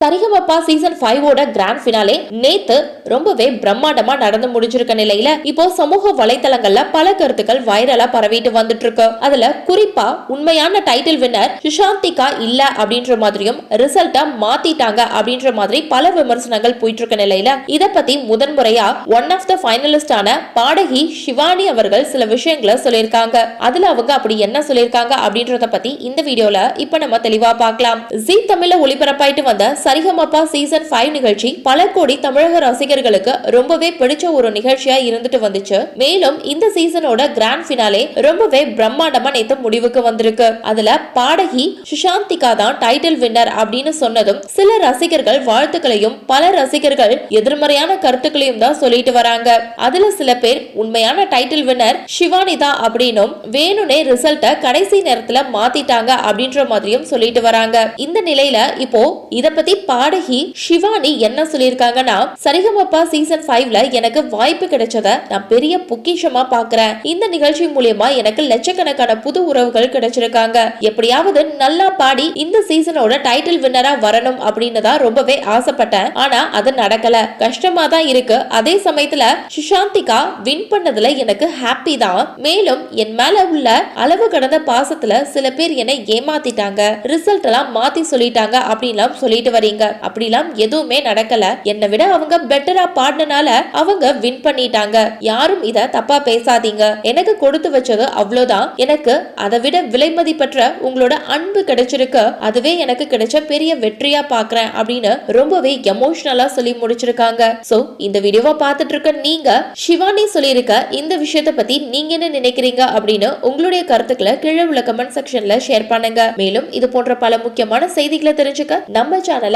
Sarigamapa season ஃபைவோட grand finale நேத்து ரொம்பவே பிரம்மாண்டமா நடந்து முடிஞ்சிருக்க நிலையில இப்போ சமூக வலைதளங்கள்ல பல கருத்துக்கள் வைரலா பரவிட்டு வந்துட்டு இருக்கு அதுல குறிப்பா உண்மையான டைட்டில் வின்னர் சுஷாந்திகா இல்ல அப்படின்ற மாதிரியும் ரிசல்ட்டா மாத்திட்டாங்க அப்படின்ற மாதிரி பல விமர்சனங்கள் போயிட்டு இருக்க நிலையில இத பத்தி முதன்முறையா ஒன் ஆஃப் த ஃபைனலிஸ்டான பாடகி சிவானி அவர்கள் சில விஷயங்களை சொல்லியிருக்காங்க. அதுல அவங்க அப்படி என்ன சொல்லியிருக்காங்க அப்படின்றத பத்தி இந்த வீடியோல இப்ப நம்ம தெளிவா பார்க்கலாம். ஜி தமிழ்ல ஒளிபரப்பாயிட்டு வந்த சரிகமப்பா சீசன் ஃபைவ் நிகழ்ச்சி பல கோடி தமிழக ரசிகர்களுக்கு ரொம்பவே பிடிச்ச ஒரு நிகழ்ச்சியா இருந்துட்டு வந்துச்சு. மேலும் இந்த சீசனோட கிராண்ட் ஃபினாலே ரொம்பவே பிரம்மாண்டமா நேத்து முடிவுக்கு வந்திருக்கு. அதுல பாடகி சுஷாந்திகா தான் டைட்டில் வின்னர் அப்படின்னு சொன்னதும் சில ரசிகர்கள் வாழ்த்துக்களையும் பல ரசிகர்கள் எதிர்மறையான கருத்துக்களையும் தான் சொல்லிட்டு வராங்க. அதுல சில பேர் உண்மையான டைட்டில் வின்னர் சிவானிதா அப்படின்னும் வேணுனே ரிசல்ட்ட கடைசி நேரத்துல மாத்திட்டாங்க அப்படின்ற மாதிரியும் சொல்லிட்டு வராங்க. இந்த நிலையில இப்போ இத பத்தி பாடகி சிவானி என்ன சொல்லியிருக்காங்கன்னா சரிகமப்பா சீசன் ஃபைவ்ல எனக்கு வாய்ப்பு கிடைச்சத நான் பெரிய பொக்கிஷமா பாக்குறேன். இந்த நிகழ்ச்சி மூலியமா எனக்கு லட்சக்கணக்கான புது உறவுகள் கிடைச்சிருக்காங்க. எப்படியாவது நல்லா பாடி இந்த சீசனோட டைட்டில் வின்னரா வரணும் அப்படின்னு தான் ரொம்பவே ஆசைப்பட்டேன். ஆனா அது நடக்கல. கஷ்டமா தான் இருக்கு. அதே சமயத்துல சுஷாந்திகா வின் பண்ணதுல எனக்கு ஹாப்பி தான். மேலும் என் மேல உள்ள அளவு கடந்த பாசத்துல சில பேர் என்னை ஏமாத்திட்டாங்க. ரிசல்ட் எல்லாம் மாத்தி சொல்லிட்டாங்க அப்படின்லாம் சொல்லிட்டு வரீங்க அப்படிலாம் எதுவுமே நடக்கல. என்னை விட அவங்க பெட்டரா பாடினால அவங்க வின் பண்ணிட்டாங்க. யாரும் இத தப்பா பேசாதீங்க. எனக்கு கொடுத்து வச்சது அவ்வளவுதான். எனக்கு அதை விட விலை மதிப்பற்ற உங்களோட அன்பு கிடைச்சிருக்கு. அதுவே எனக்கு கிடைச்ச பெரிய வெற்றியா பாக்குறேன் அப்படின்னு ரொம்பவே எமோஷனலா சொல்லி முடிச்சிருக்காங்க. சோ இந்த வீடியோவை பார்த்துட்டு இருக்க நீங்க சிவானி சொல்லியிருக்க இந்த விஷயத்த பத்தி நீங்க என்ன நினைக்கிறீங்க அப்படின்னு உங்களுடைய கருத்துக்களை கீழே உள்ள கமெண்ட் செக்ஷன்ல ஷேர் பண்ணுங்க. மேலும் இது போன்ற பல முக்கியமான செய்திகளை தெரிஞ்சுக்க நம்ம சேனலை